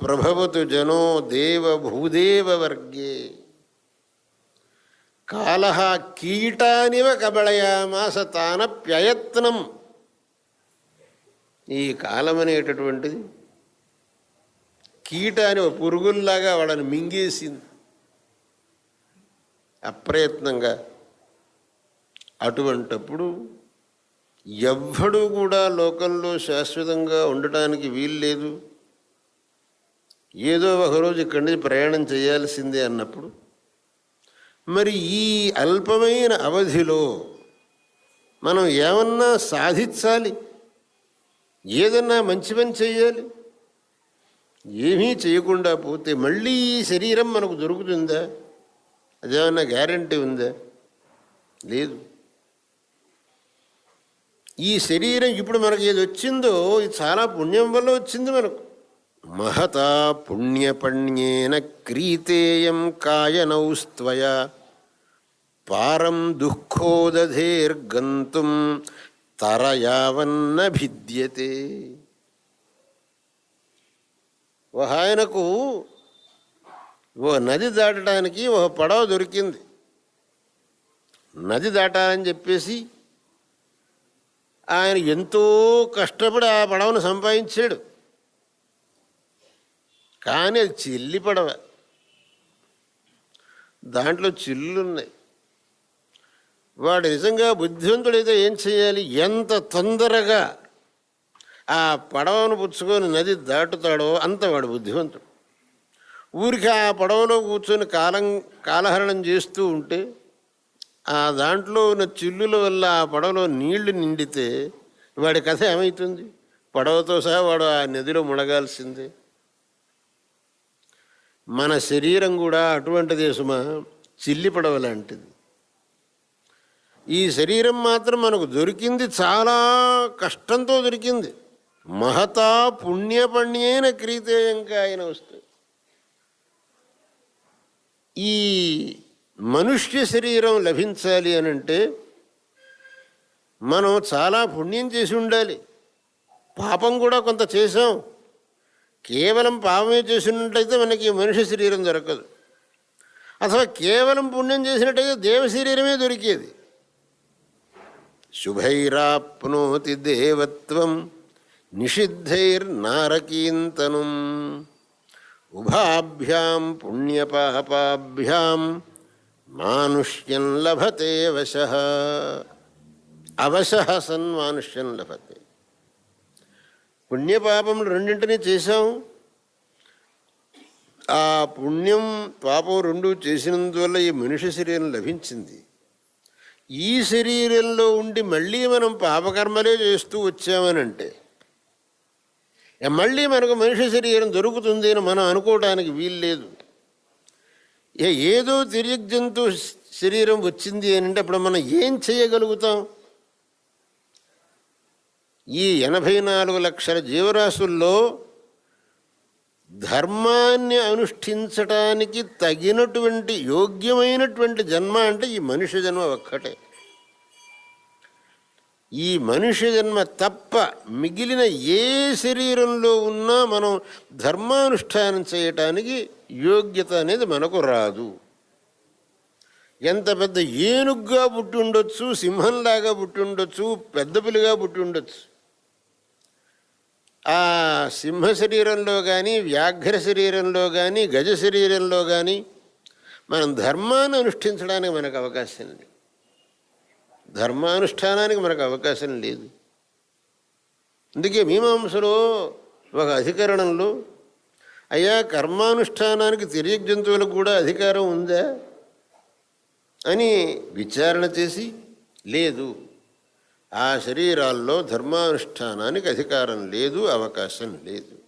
ప్రభవతు జనో దేవ భూదేవ వర్గే కాల కీటానివ కబళయామాస తానప్యయత్నం ఈ కాలం అనేటటువంటిది కీటాని పురుగుల్లాగా వాళ్ళని మింగేసింది. అప్రయత్నంగా అటువంటప్పుడు ఎవ్వడూ కూడా లోకంలో శాశ్వతంగా ఉండటానికి వీల్లేదు. ఏదో ఒకరోజు ఇక్కడి నుంచి ప్రయాణం చేయాల్సిందే అన్నప్పుడు మరి ఈ అల్పమైన అవధిలో మనం ఏమన్నా సాధించాలి? ఏదన్నా మంచి పని చేయాలి? ఏమీ చేయకుండా పోతే మళ్ళీ ఈ శరీరం మనకు దొరుకుతుందా? అదేమన్నా గ్యారంటీ ఉందా? లేదు. ఈ శరీరం ఇప్పుడు మనకి ఏది వచ్చిందో ఇది చాలా పుణ్యం వల్ల వచ్చింది మనకు. మహతా పుణ్యపణ్యేన క్రీతేయం కాయనౌస్త్వయ. పారం దుఃఖోదధేర్గంతుం తరయావన్న భిద్యతే ఒక ఆయనకు ఓ నది దాటడానికి ఒక పడవ దొరికింది. నది దాటాలని చెప్పేసి ఆయన ఎంతో కష్టపడి ఆ పడవను సంపాదించాడు. కానీ అది చిల్లి పడవ. దాంట్లో చిల్లున్నాయి. వాడు నిజంగా బుద్ధివంతుడైతే ఏం చేయాలి ఎంత తొందరగా ఆ పడవను పుచ్చుకొని నది దాటుతాడో అంత వాడు బుద్ధివంతుడు. ఊరికి ఆ పడవలో కూర్చొని కాలం కాలహరణం చేస్తూ ఉంటే ఆ దాంట్లో ఉన్న చిల్లుల వల్ల ఆ పడవలో నీళ్ళు నిండితే వాడి కథ ఏమవుతుంది పడవతో సహా వాడు ఆ నదిలో మునగాల్సిందే. మన శరీరం కూడా అటువంటిదే సుమా చిల్లి పడవ లాంటిది. ఈ శరీరం మాత్రం మనకు దొరికింది చాలా కష్టంతో దొరికింది. మహతా పుణ్యపణ్యేన క్రీతేయంగా ఆయన వస్తుంది ఈ మనుష్య శరీరం లభించాలి అని అంటే మనం చాలా పుణ్యం చేసి ఉండాలి. పాపం కూడా కొంత చేసాం కేవలం పాపమే చేసినట్టయితే మనకి మనిషి శరీరం దొరకదు. అథవా కేవలం పుణ్యం చేసినట్టయితే దేవ శరీరమే దొరికేది. శుభైరాప్నోతి దేవత్వం నిషిద్ధైర్నారకీంతను. ఉభాభ్యాం పుణ్యపాపాభ్యాం మానుష్యం లభతే వశ. అవశ సన్మానుష్యం లభతే. పుణ్యపాపములు రెండింటినీ చేశాం. ఆ పుణ్యం పాపం రెండు చేసినందువల్ల ఈ మనిషి శరీరం లభించింది. ఈ శరీరంలో ఉండి మళ్ళీ మనం పాపకర్మలే చేస్తూ వచ్చామనంటే ఏ మళ్ళీ మనకు మనిషి శరీరం దొరుకుతుంది అని మనం అనుకోవడానికి వీల్లేదు ఏ ఏదో తిరిగి జంతు శరీరం వచ్చింది అని అంటే అప్పుడు మనం ఏం చేయగలుగుతాం? ఈ ఎనభై నాలుగు లక్షల జీవరాశుల్లో ధర్మాన్ని అనుష్ఠించటానికి తగినటువంటి యోగ్యమైనటువంటి జన్మ అంటే ఈ మనుష్య జన్మ ఒక్కటే. ఈ మనుష్య జన్మ తప్ప మిగిలిన ఏ శరీరంలో ఉన్నా మనం ధర్మానుష్ఠానం చేయటానికి యోగ్యత అనేది మనకు రాదు. ఎంత పెద్ద ఏనుగ్గా పుట్టి ఉండొచ్చు సింహంలాగా పుట్టి ఉండొచ్చు పెద్ద పులిగా పుట్టి ఉండొచ్చు. ఆ సింహ శరీరంలో కానీ వ్యాఘ్ర శరీరంలో కానీ గజ శరీరంలో కానీ మనం ధర్మాన్ని అనుష్ఠించడానికి మనకు అవకాశం లేదు. ధర్మానుష్ఠానానికి మనకు అవకాశం లేదు. అందుకే మీమాంసలో ఒక అధికరణంలో అయ్యా కర్మానుష్ఠానానికి తిరిగి జంతువులకు కూడా అధికారం ఉందా అని విచారణ చేసి లేదు. ఆ శరీరాల్లో ధర్మానుష్ఠానానికి అధికారం లేదు అవకాశం లేదు.